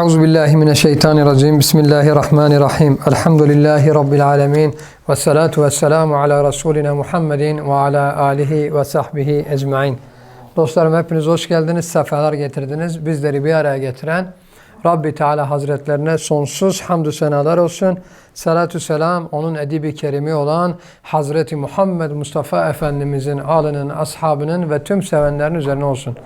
Euzu billahi mineşşeytanirracim. Bismillahirrahmanirrahim. Elhamdülillahi rabbil alamin. Ve salatu vesselamu ala resulina Muhammedin ve ala alihi ve sahbihi ecmaîn. Dostlarım hepiniz hoş geldiniz, sefalar getirdiniz. Bizleri bir araya getiren Rabbi Teala Hazretlerine sonsuz hamdü senalar olsun. Salatü selam onun edibi kerimi olan Hazreti Muhammed Mustafa Efendimizin, alının, ashabının ve tüm sevenlerin üzerine olsun.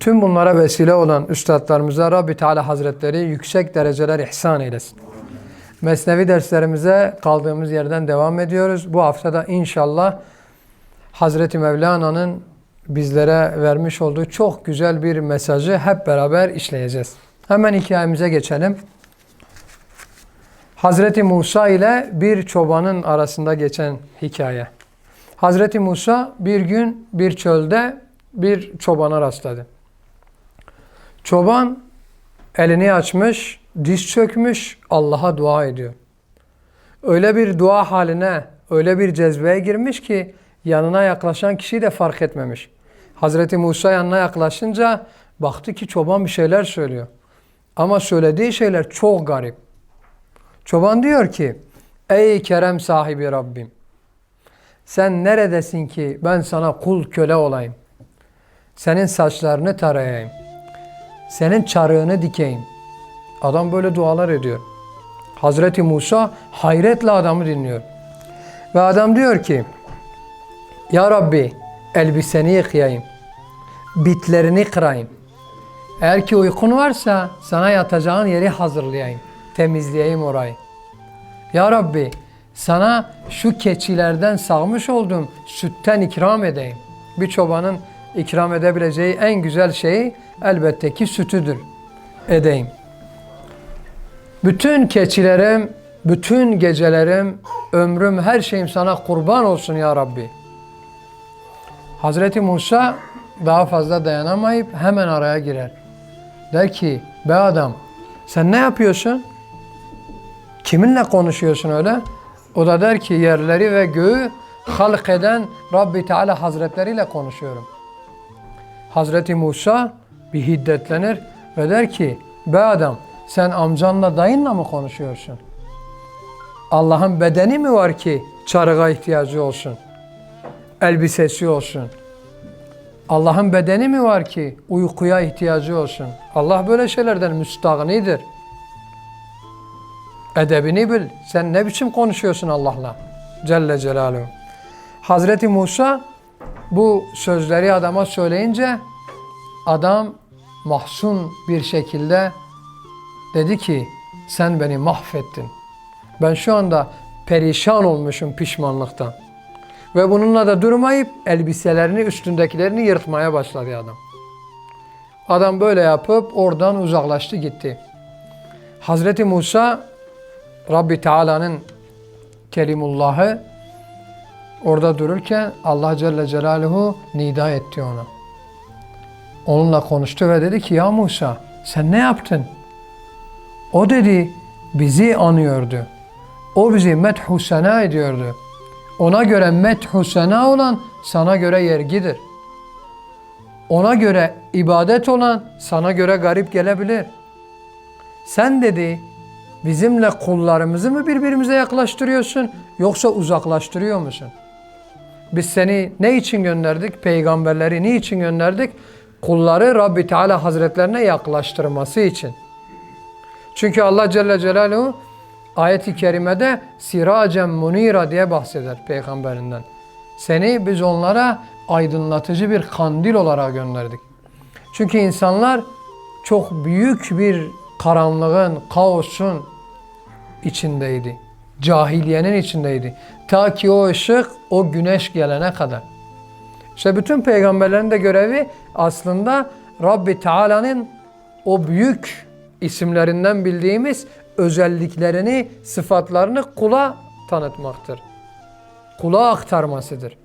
Tüm bunlara vesile olan üstadlarımıza Rabbi Teala Hazretleri yüksek dereceler ihsan eylesin. Mesnevi derslerimize kaldığımız yerden devam ediyoruz. Bu haftada inşallah Hazreti Mevlana'nın bizlere vermiş olduğu çok güzel bir mesajı hep beraber işleyeceğiz. Hemen hikayemize geçelim. Hazreti Musa ile bir çobanın arasında geçen hikaye. Hazreti Musa bir gün bir çölde bir çobana rastladı. Çoban elini açmış, diz çökmüş, Allah'a dua ediyor. Öyle bir dua haline, öyle bir cezbeye girmiş ki yanına yaklaşan kişi de fark etmemiş. Hazreti Musa yanına yaklaşınca baktı ki çoban bir şeyler söylüyor. Ama söylediği şeyler çok garip. Çoban diyor ki, ey kerem sahibi Rabbim, sen neredesin ki ben sana kul köle olayım? Senin saçlarını tarayayım. Senin çarığını dikeyim. Adam böyle dualar ediyor. Hazreti Musa hayretle adamı dinliyor. Ve adam diyor ki, Ya Rabbi elbiseni yıkayayım. Bitlerini kırayım. Eğer ki uykun varsa sana yatacağın yeri hazırlayayım. Temizleyeyim orayı. Ya Rabbi sana şu keçilerden sağmış olduğum sütten ikram edeyim. Bir çobanın ikram edebileceği en güzel şey elbette ki sütüdür. Edeyim. Bütün keçilerim, bütün gecelerim, ömrüm, her şeyim sana kurban olsun ya Rabbi. Hazreti Musa daha fazla dayanamayıp hemen araya girer. Der ki, be adam sen ne yapıyorsun? Kiminle konuşuyorsun öyle? O da der ki yerleri ve göğü halk eden Rabbi Teala Hazretleriyle konuşuyorum. Hazreti Musa bir hiddetlenir ve der ki be adam sen amcanla dayınla mı konuşuyorsun? Allah'ın bedeni mi var ki çarığa ihtiyacı olsun? Elbisesi olsun? Allah'ın bedeni mi var ki uykuya ihtiyacı olsun? Allah böyle şeylerden müstahnidir. Edebini bil. Sen ne biçim konuşuyorsun Allah'la? Celle Celaluhu. Hazreti Musa bu sözleri adama söyleyince adam mahzun bir şekilde dedi ki sen beni mahvettin. Ben şu anda perişan olmuşum pişmanlıktan. Ve bununla da durmayıp elbiselerini üstündekilerini yırtmaya başladı adam. Adam böyle yapıp oradan uzaklaştı gitti. Hazreti Musa Rabbi Teala'nın Kelimullah'ı orada dururken Allah Celle Celaluhu nida etti ona. Onunla konuştu ve dedi ki ya Musa sen ne yaptın? O dedi bizi anıyordu. O bizi methu sena ediyordu. Ona göre methu sena olan sana göre yergidir. Ona göre ibadet olan sana göre garip gelebilir. Sen dedi bizimle kullarımızı mı birbirimize yaklaştırıyorsun yoksa uzaklaştırıyor musun? Biz seni ne için gönderdik? Peygamberleri ne için gönderdik? Kulları Rabbi Teala Hazretlerine yaklaştırması için. Çünkü Allah Celle Celaluhu ayet-i kerimede siracen munira diye bahseder peygamberinden. Seni biz onlara aydınlatıcı bir kandil olarak gönderdik. Çünkü insanlar çok büyük bir karanlığın, kaosun içindeydi. Cahiliyenin içindeydi. Ta ki o ışık o güneş gelene kadar. İşte bütün peygamberlerin de görevi aslında Rabbi Teala'nın o büyük isimlerinden bildiğimiz özelliklerini, sıfatlarını kula tanıtmaktır. Kula aktarmasıdır.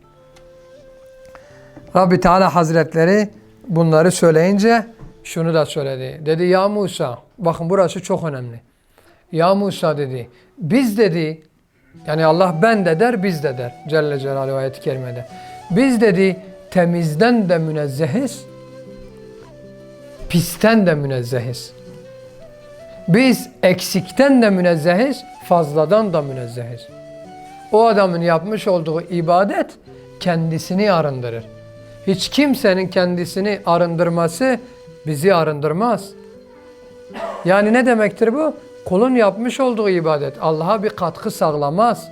Rabbi Teala Hazretleri bunları söyleyince şunu da söyledi. Dedi ya Musa, bakın burası çok önemli. Ya Musa dedi, biz dedi, yani Allah ben de der, biz de der. Celle Celaluhu ayet-i kerimede. Biz dedi temizden de münezzehiz, pisten de münezzehiz. Biz eksikten de münezzehiz, fazladan da münezzehiz. O adamın yapmış olduğu ibadet kendisini arındırır. Hiç kimsenin kendisini arındırması bizi arındırmaz. Yani ne demektir bu? Kulun yapmış olduğu ibadet Allah'a bir katkı sağlamaz.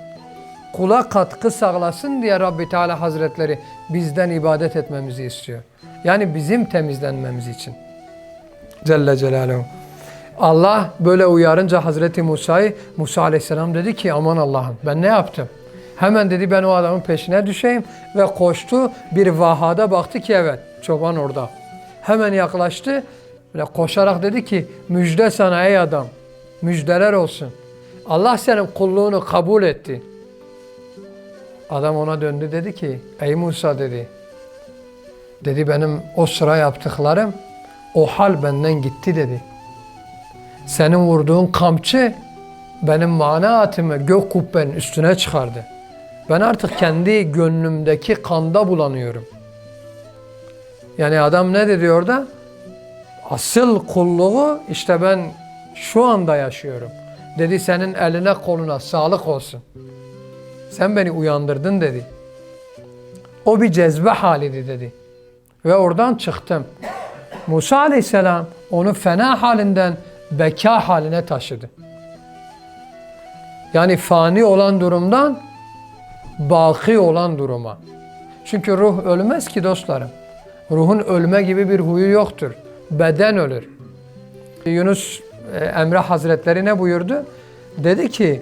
Kula katkı sağlasın diye Rabbi Teala Hazretleri bizden ibadet etmemizi istiyor. Yani bizim temizlenmemiz için. Celle Celaluhu. Allah böyle uyarınca Hazreti Musa'yı Musa Aleyhisselam dedi ki aman Allah'ım ben ne yaptım? Hemen dedi ben o adamın peşine düşeyim ve koştu bir vahada baktı ki evet çoban orada. Hemen yaklaştı ve koşarak dedi ki müjde sana ey adam müjdeler olsun. Allah senin kulluğunu kabul etti. Adam ona döndü dedi ki ey Musa dedi. Dedi benim o sıra yaptıklarım o hal benden gitti dedi. Senin vurduğun kamçı benim manaatımı gök kubbenin üstüne çıkardı. Ben artık kendi gönlümdeki kanda bulanıyorum. Yani adam ne dedi orada? Asıl kulluğu işte ben şu anda yaşıyorum. Dedi senin eline koluna sağlık olsun. Sen beni uyandırdın dedi. O bir cezbe haliydi dedi. Ve oradan çıktım. Musa aleyhisselam onu fena halinden beka haline taşıdı. Yani fani olan durumdan baki olan duruma. Çünkü ruh ölmez ki dostlarım. Ruhun ölme gibi bir huyu yoktur. Beden ölür. Yunus Emre Hazretleri ne buyurdu? Dedi ki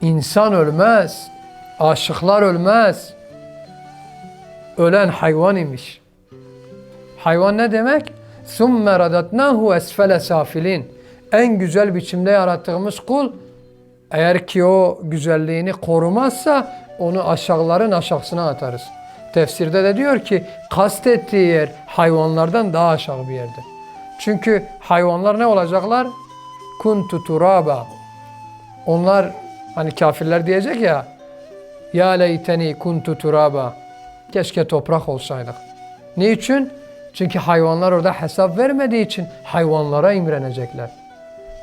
insan ölmez, aşıklar ölmez. Ölen hayvan imiş. Hayvan ne demek? ثُمَّ رَدَتْنَاهُ esfele safilin. En güzel biçimde yarattığımız kul eğer ki o güzelliğini korumazsa onu aşağıların aşağısına atarız. Tefsirde de diyor ki kastettiği yer hayvanlardan daha aşağı bir yerdir. Çünkü hayvanlar ne olacaklar? Kuntu turaba. Onlar hani kafirler diyecek ya ya leyteni kuntu turaba. Keşke toprak olsaydık. Niçin? Çünkü hayvanlar orada hesap vermediği için hayvanlara imrenecekler.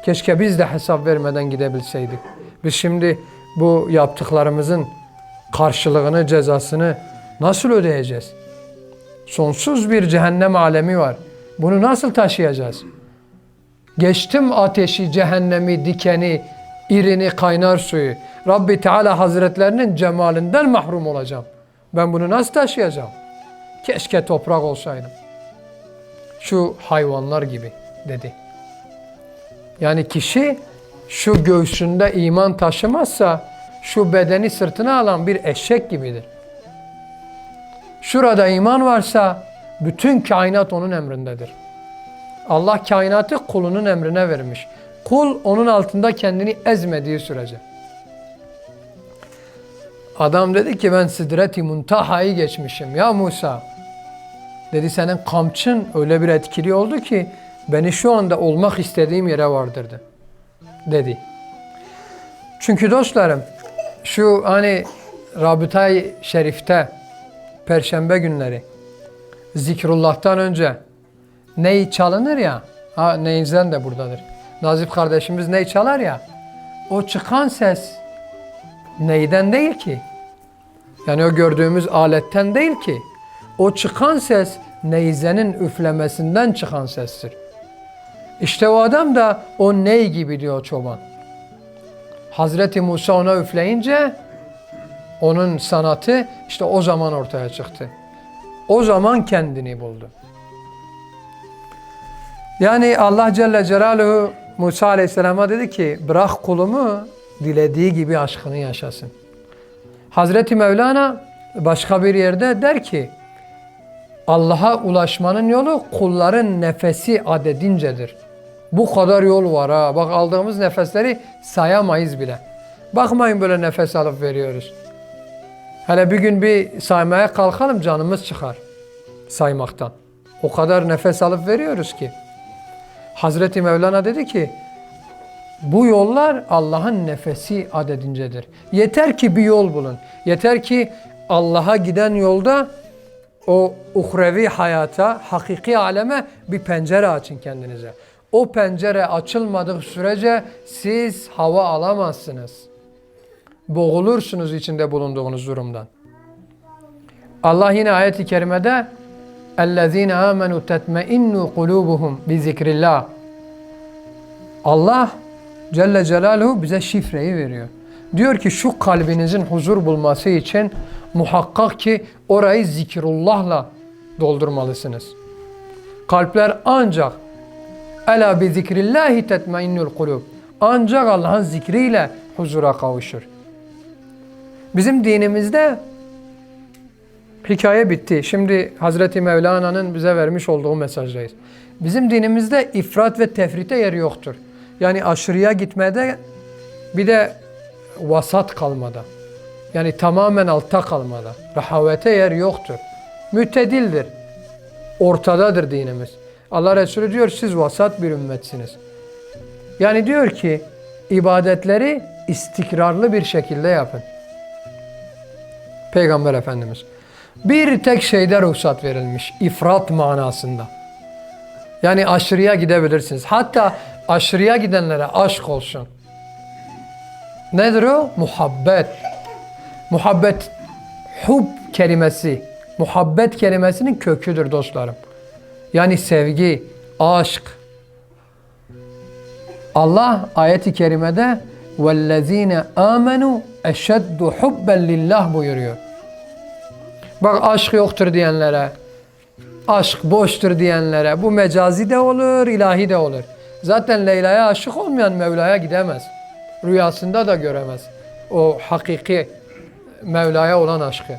Keşke biz de hesap vermeden gidebilseydik. Biz şimdi bu yaptıklarımızın karşılığını, cezasını nasıl ödeyeceğiz? Sonsuz bir cehennem alemi var. Bunu nasıl taşıyacağız? Geçtim ateşi, cehennemi, dikeni, irini, kaynar suyu. Rabbi Teala Hazretlerinin cemalinden mahrum olacağım. Ben bunu nasıl taşıyacağım? Keşke toprak olsaydım. Şu hayvanlar gibi dedi. Yani kişi şu göğsünde iman taşımazsa şu bedeni sırtına alan bir eşek gibidir. Şurada iman varsa bütün kainat onun emrindedir. Allah kainatı kulunun emrine vermiş. Kul onun altında kendini ezmediği sürece. Adam dedi ki ben sidret-i muntahayı geçmişim ya Musa. Dedi senin kamçın öyle bir etkili oldu ki beni şu anda olmak istediğim yere vardırdı. Dedi. Çünkü dostlarım şu hani Rabıtay Şerif'te Perşembe günleri zikrullah'tan önce ney çalınır ya ha neyizden de buradadır. Nazif kardeşimiz ney çalar ya o çıkan ses neyden değil ki. Yani o gördüğümüz aletten değil ki. O çıkan ses neyzenin üflemesinden çıkan sestir. İşte o adam da o ney gibi diyor çoban. Hazreti Musa ona üfleyince onun sanatı işte o zaman ortaya çıktı. O zaman kendini buldu. Yani Allah Celle Celaluhu Musa Aleyhisselam'a dedi ki bırak kulumu dilediği gibi aşkını yaşasın. Hazreti Mevlana başka bir yerde der ki Allah'a ulaşmanın yolu kulların nefesi adedincedir. Bu kadar yol var ha. Bak aldığımız nefesleri sayamayız bile. Bakmayın böyle nefes alıp veriyoruz. Hele bir gün bir saymaya kalkalım canımız çıkar saymaktan. O kadar nefes alıp veriyoruz ki. Hazreti Mevlana dedi ki bu yollar Allah'ın nefesi adedincedir. Yeter ki bir yol bulun. Yeter ki Allah'a giden yolda o uhrevi hayata, hakiki aleme bir pencere açın kendinize. o pencere açılmadığı sürece siz hava alamazsınız Boğulursunuz içinde bulunduğunuz durumdan. Allah yine ayet-i kerimede اَلَّذ۪ينَ آمَنُوا تَتْمَئِنُّ قُلُوبُهُمْ بِذِكْرِ اللّٰهِ Allah Celle Celaluhu bize şifreyi veriyor. Diyor ki şu kalbinizin huzur bulması için muhakkak ki orayı zikrullahla doldurmalısınız. Kalpler ancak Ela bi zikrillahi tetmainnul kulub. Ancak Allah'ın zikriyle huzura kavuşur. Bizim dinimizde hikaye bitti. Şimdi Hazreti Mevlana'nın bize vermiş olduğu mesajdayız. Bizim dinimizde ifrat ve tefrite yeri yoktur. Yani aşırıya gitmede bir de vasat kalmada. Yani tamamen altta kalmada. Rahavete yer yoktur. Mütedildir. Ortadadır dinimiz. Allah Resulü diyor siz vasat bir ümmetsiniz. Yani diyor ki ibadetleri istikrarlı bir şekilde yapın. Peygamber Efendimiz. Bir tek şeyde ruhsat verilmiş. ifrat manasında. Yani aşırıya gidebilirsiniz. Hatta aşırıya gidenlere aşk olsun. Nedir o? Muhabbet. Muhabbet, hub kelimesi, muhabbet kelimesinin köküdür dostlarım. Yani sevgi, aşk. Allah ayeti kerimede وَالَّذ۪ينَ آمَنُوا اَشَدُّ حُبًّا لِلّٰهِ buyuruyor. Bak aşk yoktur diyenlere, aşk boştur diyenlere bu mecazi de olur, ilahi de olur. Zaten Leyla'ya aşık olmayan Mevla'ya gidemez. Rüyasında da göremez. O hakiki Mevla'ya olan aşkı.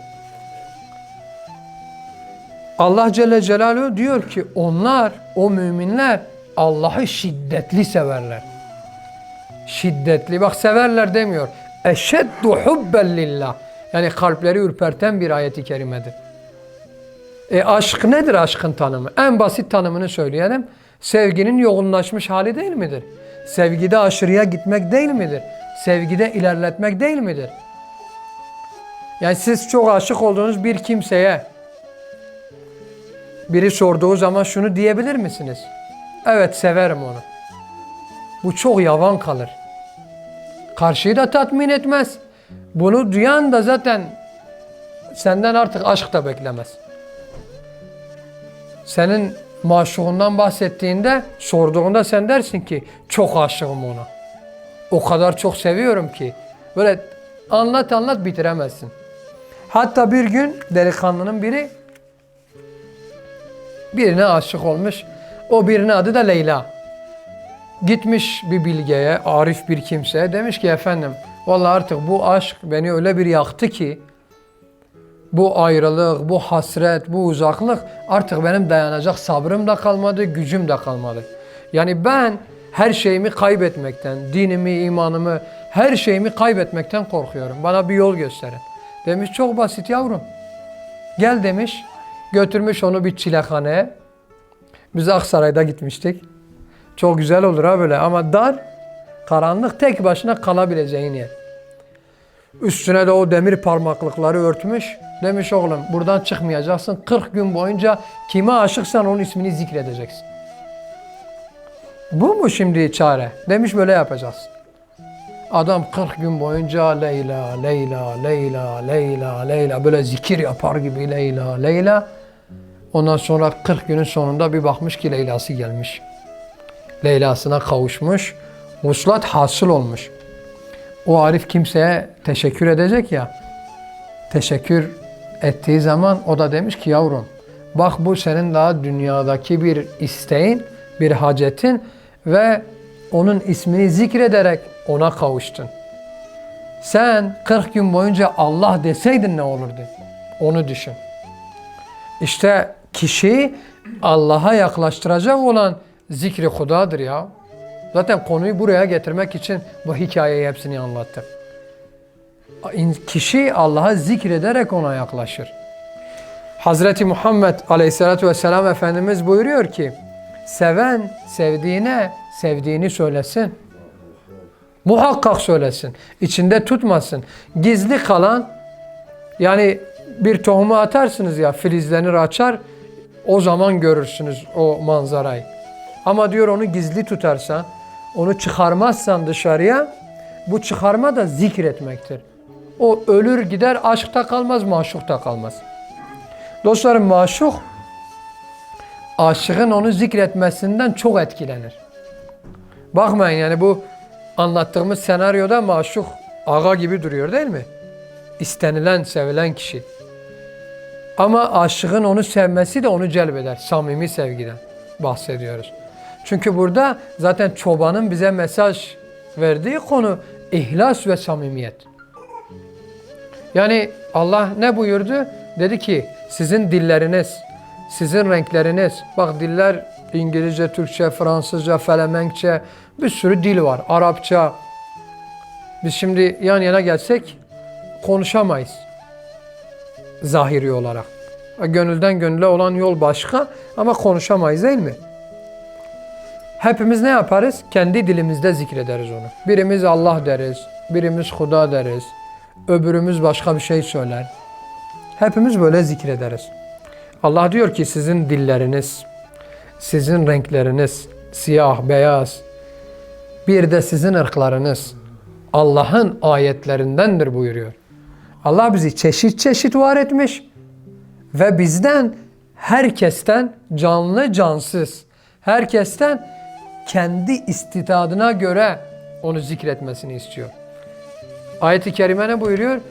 Allah Celle Celaluhu diyor ki onlar, o müminler Allah'ı şiddetli severler. Şiddetli. Bak severler demiyor. Eşeddu hubben lillah. Yani kalpleri ürperten bir ayeti kerimedir. E aşk nedir aşkın tanımı? En basit tanımını söyleyelim. Sevginin yoğunlaşmış hali değil midir? Sevgide aşırıya gitmek değil midir? Sevgide ilerletmek değil midir? Yani siz çok aşık olduğunuz bir kimseye biri sorduğu zaman şunu diyebilir misiniz? Evet severim onu. Bu çok yavan kalır. Karşıyı da tatmin etmez. Bunu duyan da zaten senden artık aşk da beklemez. Senin maşuğundan bahsettiğinde, sorduğunda sen dersin ki çok aşığım ona. O kadar çok seviyorum ki. Böyle anlat anlat bitiremezsin. Hatta bir gün delikanlının biri birine aşık olmuş. O birinin adı da Leyla. Gitmiş bir bilgeye, arif bir kimseye demiş ki efendim vallahi artık bu aşk beni öyle bir yaktı ki bu ayrılık, bu hasret, bu uzaklık artık benim dayanacak sabrım da kalmadı, gücüm de kalmadı. Yani ben her şeyimi kaybetmekten, dinimi, imanımı, her şeyimi kaybetmekten korkuyorum. Bana bir yol gösterin. Demiş çok basit yavrum. Gel demiş. Götürmüş onu bir çilekhaneye. Biz Aksaray'da gitmiştik. Çok güzel olur ha böyle ama dar, karanlık tek başına kalabileceğin yer. Üstüne de o demir parmaklıkları örtmüş. Demiş oğlum buradan çıkmayacaksın. 40 gün boyunca kime aşıksan onun ismini zikredeceksin. Bu mu şimdi çare? Demiş böyle yapacağız. Adam 40 gün boyunca Leyla, Leyla, Leyla, Leyla, Leyla böyle zikir yapar gibi Leyla, Leyla. Ondan sonra 40 günün sonunda bir bakmış ki Leyla'sı gelmiş. Leyla'sına kavuşmuş. Vuslat hasıl olmuş. O Arif kimseye teşekkür edecek ya. Teşekkür ettiği zaman o da demiş ki yavrum bak bu senin daha dünyadaki bir isteğin, bir hacetin ve onun ismini zikrederek ona kavuştun. Sen 40 gün boyunca Allah deseydin ne olurdu? Onu düşün. İşte kişi Allah'a yaklaştıracak olan zikri hudadır ya. Zaten konuyu buraya getirmek için bu hikayeyi hepsini anlattım. Kişi Allah'a zikrederek ona yaklaşır. Hazreti Muhammed Aleyhisselatü Vesselam Efendimiz buyuruyor ki, seven sevdiğine sevdiğini söylesin. Muhakkak söylesin. İçinde tutmasın. Gizli kalan yani bir tohumu atarsınız ya filizlenir açar o zaman görürsünüz o manzarayı. Ama diyor onu gizli tutarsan, onu çıkarmazsan dışarıya, bu çıkarma da zikretmektir. O ölür gider aşkta kalmaz, maşukta kalmaz. Dostlarım maşuk, aşığın onu zikretmesinden çok etkilenir. Bakmayın yani bu anlattığımız senaryoda maşuk ağa gibi duruyor değil mi? İstenilen, sevilen kişi. Ama aşığın onu sevmesi de onu celbeder. Samimi sevgiden bahsediyoruz. Çünkü burada zaten çobanın bize mesaj verdiği konu ihlas ve samimiyet. Yani Allah ne buyurdu? Dedi ki sizin dilleriniz, sizin renkleriniz, bak diller İngilizce, Türkçe, Fransızca, Felemenkçe bir sürü dil var. Arapça. Biz şimdi yan yana gelsek konuşamayız zahiri olarak. Gönülden gönüle olan yol başka ama konuşamayız değil mi? Hepimiz ne yaparız? Kendi dilimizde zikrederiz onu. Birimiz Allah deriz, birimiz Huda deriz, öbürümüz başka bir şey söyler. Hepimiz böyle zikrederiz. Allah diyor ki sizin dilleriniz, sizin renkleriniz, siyah, beyaz, bir de sizin ırklarınız Allah'ın ayetlerindendir buyuruyor. Allah bizi çeşit çeşit var etmiş ve bizden herkesten canlı cansız, herkesten kendi istidadına göre onu zikretmesini istiyor. Ayet-i kerime ne buyuruyor?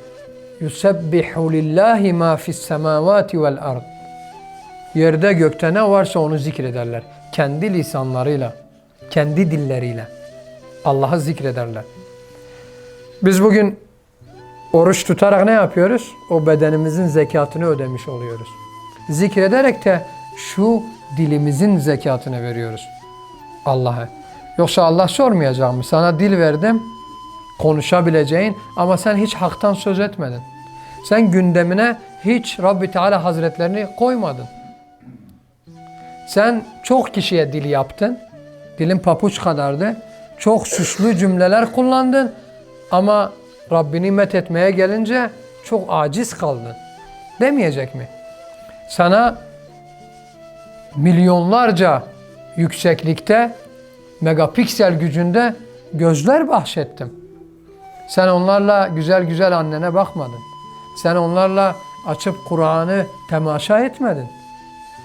Yusebbihu lillahi ma fis semavati vel. Yerde gökte ne varsa onu zikrederler. Kendi lisanlarıyla, kendi dilleriyle. Allah'ı zikrederler. Biz bugün oruç tutarak ne yapıyoruz? O bedenimizin zekatını ödemiş oluyoruz. Zikrederek de şu dilimizin zekatını veriyoruz Allah'a. Yoksa Allah sormayacak mı? Sana dil verdim, konuşabileceğin ama sen hiç haktan söz etmedin. Sen gündemine hiç Rabbi Teala Hazretlerini koymadın. Sen çok kişiye dil yaptın. Dilin papuç kadardı. Çok süslü cümleler kullandın. Ama Rabbini met etmeye gelince çok aciz kaldın. Demeyecek mi? Sana milyonlarca yükseklikte megapiksel gücünde gözler bahşettim. Sen onlarla güzel güzel annene bakmadın. Sen onlarla açıp Kur'an'ı temaşa etmedin.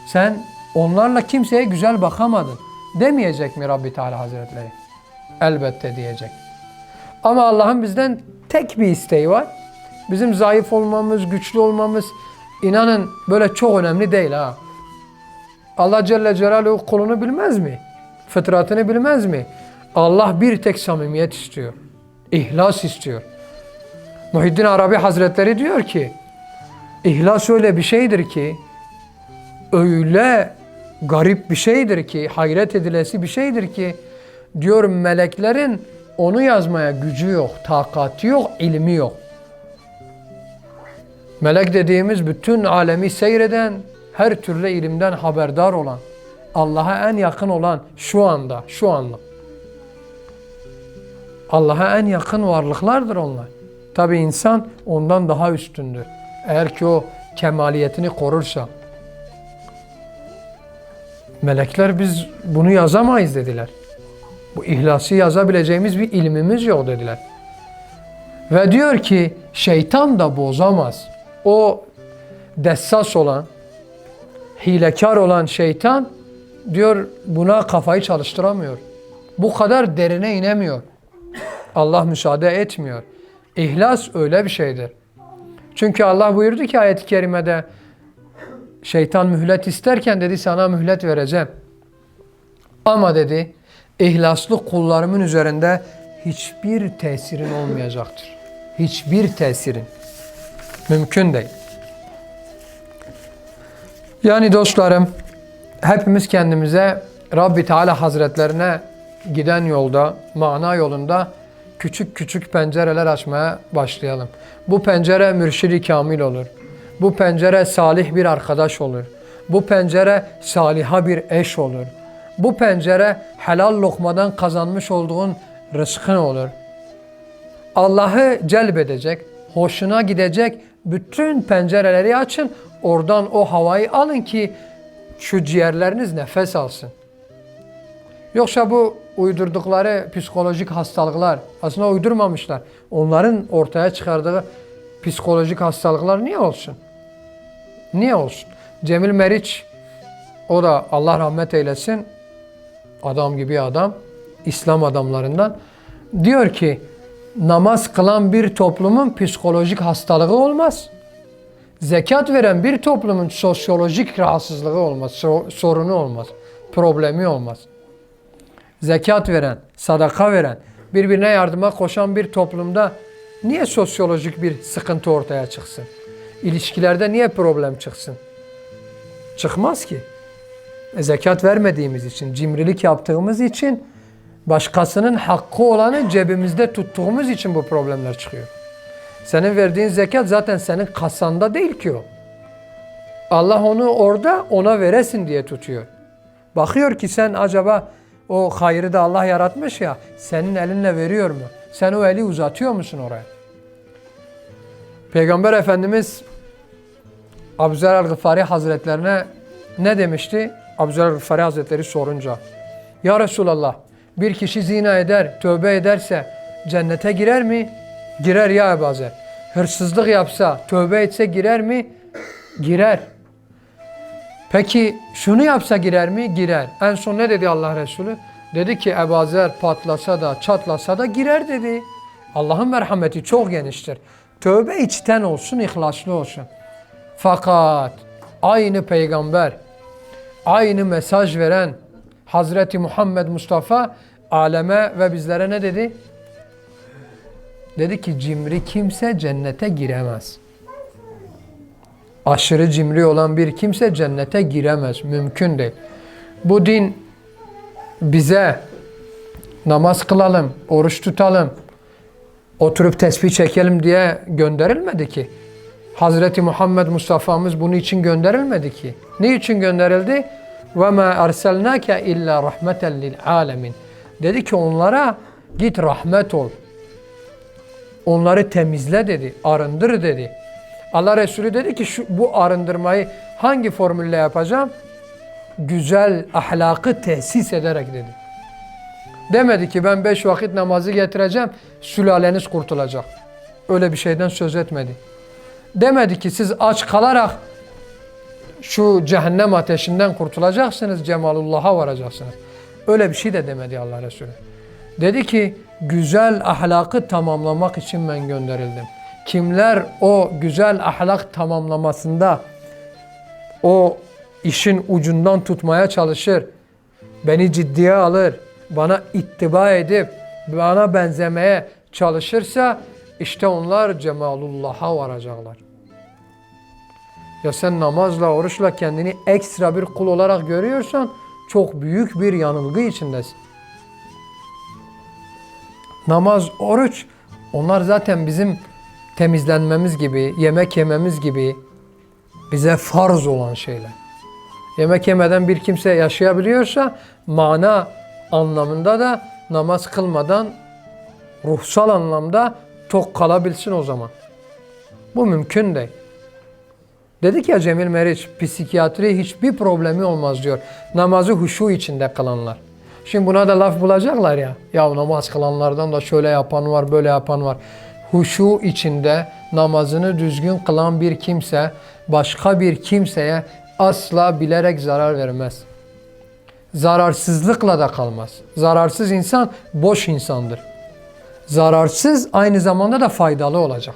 Sen onlarla kimseye güzel bakamadın. Demeyecek mi Rabbi Teala Hazretleri? Elbette diyecek. Ama Allah'ın bizden tek bir isteği var. Bizim zayıf olmamız, güçlü olmamız inanın böyle çok önemli değil ha. Allah Celle Celaluhu kulunu bilmez mi? Fıtratını bilmez mi? Allah bir tek samimiyet istiyor. İhlas istiyor. Muhiddin Arabi Hazretleri diyor ki İhlas öyle bir şeydir ki öyle garip bir şeydir ki hayret edilesi bir şeydir ki diyor meleklerin onu yazmaya gücü yok, takati yok, ilmi yok. Melek dediğimiz bütün alemi seyreden, her türlü ilimden haberdar olan, Allah'a en yakın olan şu anda, şu anlık. Allah'a en yakın varlıklardır onlar. Tabi insan ondan daha üstündür. Eğer ki o kemaliyetini korursa. Melekler biz bunu yazamayız dediler. Bu ihlası yazabileceğimiz bir ilmimiz yok dediler. Ve diyor ki şeytan da bozamaz. O dessas olan, hilekar olan şeytan diyor buna kafayı çalıştıramıyor. Bu kadar derine inemiyor. Allah müsaade etmiyor. İhlas öyle bir şeydir. Çünkü Allah buyurdu ki ayet-i kerimede şeytan mühlet isterken dedi sana mühlet vereceğim. Ama dedi ihlaslı kullarımın üzerinde hiçbir tesirin olmayacaktır. Hiçbir tesirin. Mümkün değil. Yani dostlarım hepimiz kendimize Rabbi Teala Hazretlerine giden yolda, mana yolunda küçük küçük pencereler açmaya başlayalım. Bu pencere mürşidi kamil olur. Bu pencere salih bir arkadaş olur. Bu pencere saliha bir eş olur. Bu pencere helal lokmadan kazanmış olduğun rızkın olur. Allah'ı celbedecek, hoşuna gidecek bütün pencereleri açın. Oradan o havayı alın ki şu ciğerleriniz nefes alsın. Yoksa bu uydurdukları psikolojik hastalıklar aslında uydurmamışlar. Onların ortaya çıkardığı psikolojik hastalıklar niye olsun? Niye olsun? Cemil Meriç o da Allah rahmet eylesin adam gibi adam İslam adamlarından diyor ki namaz kılan bir toplumun psikolojik hastalığı olmaz. Zekat veren bir toplumun sosyolojik rahatsızlığı olmaz, so- sorunu olmaz, problemi olmaz. Zekat veren, sadaka veren, birbirine yardıma koşan bir toplumda niye sosyolojik bir sıkıntı ortaya çıksın? İlişkilerde niye problem çıksın? Çıkmaz ki. E, zekat vermediğimiz için, cimrilik yaptığımız için, başkasının hakkı olanı cebimizde tuttuğumuz için bu problemler çıkıyor. Senin verdiğin zekat zaten senin kasanda değil ki o. Allah onu orada ona veresin diye tutuyor. Bakıyor ki sen acaba o hayrı da Allah yaratmış ya senin elinle veriyor mu? Sen o eli uzatıyor musun oraya? Peygamber Efendimiz Abuzer el-Gıfari Hazretlerine ne demişti? Abuzer el-Gıfari Hazretleri sorunca. Ya Resulallah bir kişi zina eder, tövbe ederse cennete girer mi? Girer ya Ebu. Hırsızlık yapsa, tövbe etse girer mi? Girer. Peki şunu yapsa girer mi? Girer. En son ne dedi Allah Resulü? Dedi ki Ebu Zer patlasa da çatlasa da girer dedi. Allah'ın merhameti çok geniştir. Tövbe içten olsun, ihlaslı olsun. Fakat aynı peygamber, aynı mesaj veren Hazreti Muhammed Mustafa aleme ve bizlere ne dedi? Dedi ki cimri kimse cennete giremez. Aşırı cimri olan bir kimse cennete giremez. Mümkün değil. Bu din bize namaz kılalım, oruç tutalım, oturup tesbih çekelim diye gönderilmedi ki. Hazreti Muhammed Mustafa'mız bunun için gönderilmedi ki. Ne için gönderildi? Ve ma erselnake illa rahmeten lil alamin. Dedi ki onlara git rahmet ol. Onları temizle dedi, arındır dedi. Allah Resulü dedi ki şu bu arındırmayı hangi formülle yapacağım? Güzel ahlakı tesis ederek dedi. Demedi ki ben beş vakit namazı getireceğim, sülaleniz kurtulacak. Öyle bir şeyden söz etmedi. Demedi ki siz aç kalarak şu cehennem ateşinden kurtulacaksınız, cemalullah'a varacaksınız. Öyle bir şey de demedi Allah Resulü. Dedi ki güzel ahlakı tamamlamak için ben gönderildim. Kimler o güzel ahlak tamamlamasında o işin ucundan tutmaya çalışır, beni ciddiye alır, bana ittiba edip bana benzemeye çalışırsa işte onlar cemalullah'a varacaklar. Ya sen namazla, oruçla kendini ekstra bir kul olarak görüyorsan çok büyük bir yanılgı içindesin. Namaz, oruç onlar zaten bizim temizlenmemiz gibi, yemek yememiz gibi bize farz olan şeyler. Yemek yemeden bir kimse yaşayabiliyorsa mana anlamında da namaz kılmadan ruhsal anlamda tok kalabilsin o zaman. Bu mümkün değil. Dedik ya Cemil Meriç, psikiyatri hiçbir problemi olmaz diyor. Namazı huşu içinde kılanlar. Şimdi buna da laf bulacaklar ya. Ya namaz kılanlardan da şöyle yapan var, böyle yapan var. Huşu içinde namazını düzgün kılan bir kimse başka bir kimseye asla bilerek zarar vermez. Zararsızlıkla da kalmaz. Zararsız insan boş insandır. Zararsız aynı zamanda da faydalı olacak.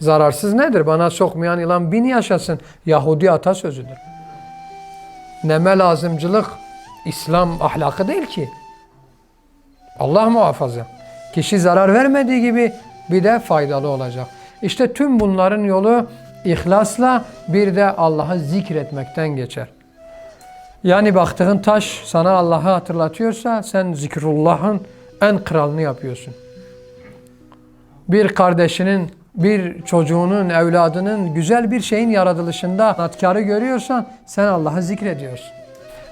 Zararsız nedir? Bana sokmayan yılan bin yaşasın. Yahudi atasözüdür. Neme lazımcılık İslam ahlakı değil ki. Allah muhafaza. Kişi zarar vermediği gibi bir de faydalı olacak. İşte tüm bunların yolu ihlasla bir de Allah'ı zikretmekten geçer. Yani baktığın taş sana Allah'ı hatırlatıyorsa sen zikrullah'ın en kralını yapıyorsun. Bir kardeşinin, bir çocuğunun, evladının güzel bir şeyin yaratılışında sanatkarı görüyorsan sen Allah'ı zikrediyorsun.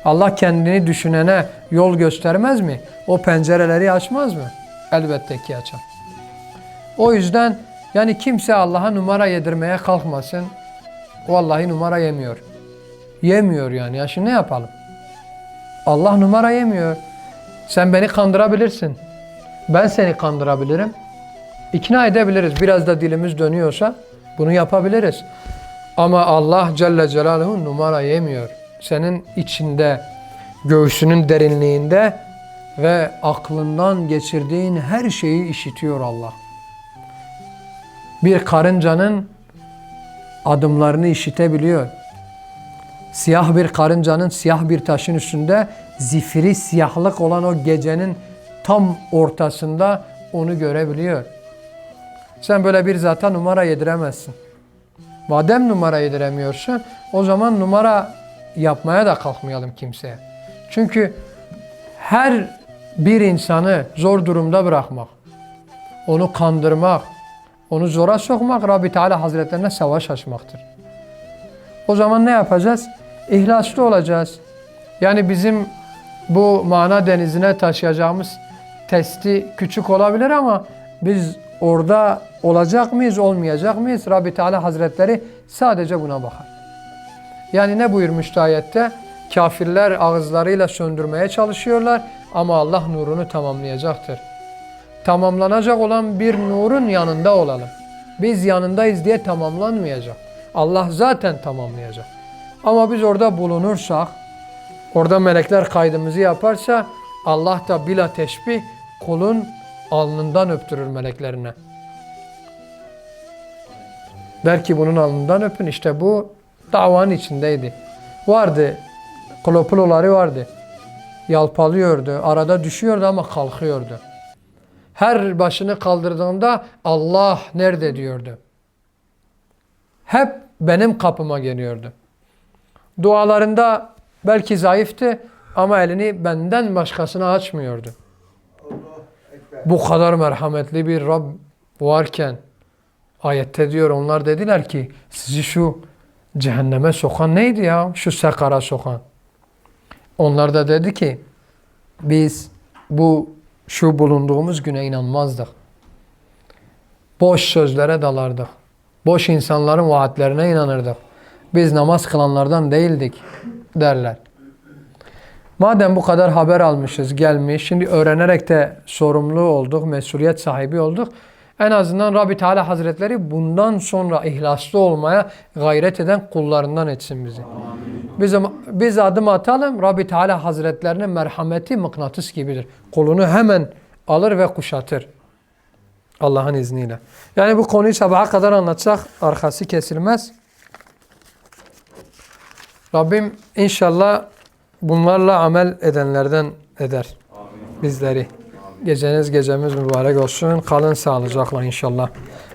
Allah kendini düşünene yol göstermez mi? O pencereleri açmaz mı? Elbette ki açar. O yüzden yani kimse Allah'a numara yedirmeye kalkmasın. Vallahi numara yemiyor. Yemiyor yani. Ya şimdi ne yapalım? Allah numara yemiyor. Sen beni kandırabilirsin. Ben seni kandırabilirim. İkna edebiliriz. Biraz da dilimiz dönüyorsa bunu yapabiliriz. Ama Allah Celle Celaluhu numara yemiyor. Senin içinde, göğsünün derinliğinde ve aklından geçirdiğin her şeyi işitiyor Allah. Bir karıncanın adımlarını işitebiliyor. Siyah bir karıncanın siyah bir taşın üstünde zifiri siyahlık olan o gecenin tam ortasında onu görebiliyor. Sen böyle bir zata numara yediremezsin. Madem numara yediremiyorsun o zaman numara yapmaya da kalkmayalım kimseye. Çünkü her bir insanı zor durumda bırakmak, onu kandırmak, onu zora sokmak Rabbi Teala Hazretlerine savaş açmaktır. O zaman ne yapacağız? İhlaslı olacağız. Yani bizim bu mana denizine taşıyacağımız testi küçük olabilir ama biz orada olacak mıyız, olmayacak mıyız? Rabbi Teala Hazretleri sadece buna bakar. Yani ne buyurmuştu ayette? Kafirler ağızlarıyla söndürmeye çalışıyorlar ama Allah nurunu tamamlayacaktır. Tamamlanacak olan bir nurun yanında olalım. Biz yanındayız diye tamamlanmayacak. Allah zaten tamamlayacak. Ama biz orada bulunursak, orada melekler kaydımızı yaparsa Allah da bila teşbih kulun alnından öptürür meleklerine. Der ki bunun alnından öpün. İşte bu davanın içindeydi. Vardı. Klopuloları vardı. Yalpalıyordu. Arada düşüyordu ama kalkıyordu. Her başını kaldırdığında Allah nerede diyordu. Hep benim kapıma geliyordu. Dualarında belki zayıftı ama elini benden başkasına açmıyordu. Bu kadar merhametli bir Rab varken ayette diyor onlar dediler ki sizi şu cehenneme sokan neydi ya? Şu sekara sokan. Onlar da dedi ki biz bu şu bulunduğumuz güne inanmazdık. Boş sözlere dalardık. Boş insanların vaatlerine inanırdık. Biz namaz kılanlardan değildik derler. Madem bu kadar haber almışız, gelmiş, şimdi öğrenerek de sorumlu olduk, mesuliyet sahibi olduk. En azından Rabbi Teala Hazretleri bundan sonra ihlaslı olmaya gayret eden kullarından etsin bizi. Biz, biz adım atalım, Rabbi Teala Hazretlerinin merhameti mıknatıs gibidir. Kulunu hemen alır ve kuşatır. Allah'ın izniyle. Yani bu konuyu sabaha kadar anlatsak arkası kesilmez. Rabbim inşallah bunlarla amel edenlerden eder bizleri. Geceniz gecemiz mübarek olsun. Kalın sağlıcakla inşallah.